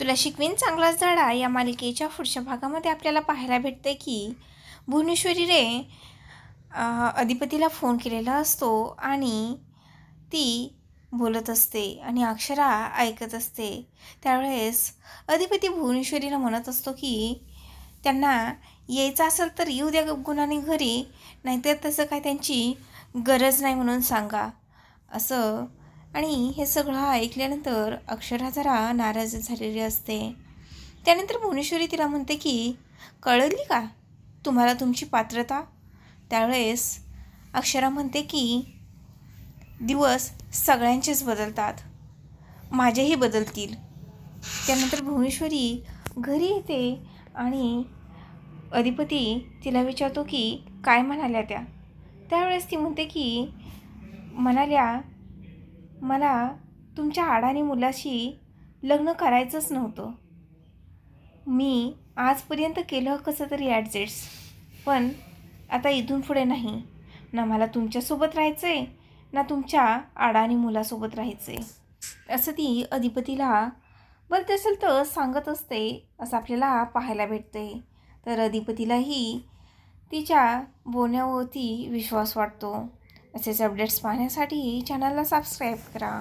तुला शिकवीन चांगलाच धडा. या मालिकेच्या पुढच्या भागामध्ये आपल्याला पाहायला भेटते की भुवनेश्वरीने अधिपतीला फोन केलेला असतो आणि ती बोलत असते आणि अक्षरा ऐकत असते. त्यावेळेस अधिपती भुवनेश्वरीला म्हणत असतो की त्यांना यायचं असेल तर येऊ द्या गुणाने घरी नाहीतर तसं काय त्यांची गरज नाही म्हणून सांगा. असं आणि हे सगळं ऐकल्यानंतर अक्षरा जरा नाराज झालेली असते. त्यानंतर भुवनेश्वरी तिला म्हणते की कळली का तुम्हाला तुमची पात्रता? त्यावेळेस अक्षरा म्हणते की दिवस सगळ्यांचेच बदलतात. माझेही बदलतील. त्यानंतर भुवनेश्वरी घरी येते आणि अधिपती तिला विचारतो की काय म्हणाल्या त्या? त्यावेळेस ती म्हणते की म्हणाल्या मला तुमच्या आडानी मुलाशी लग्न करायचंच नव्हतं. मी आजपर्यंत केलं कसं तरी ॲडजस्ट पण आता इथून पुढे नाही. ना मला तुमच्यासोबत राहायचं आहे ना तुमच्या आडानी मुलासोबत राहायचं आहे असं ती अधिपतीला बरं असेल तर सांगत असते असं आपल्याला पाहायला भेटते तर अधिपतीलाही तिच्या बोलण्यावरती विश्वास वाटतो. असेच अपडेट्स पाहण्यासाठी चॅनलला सबस्क्राईब करा.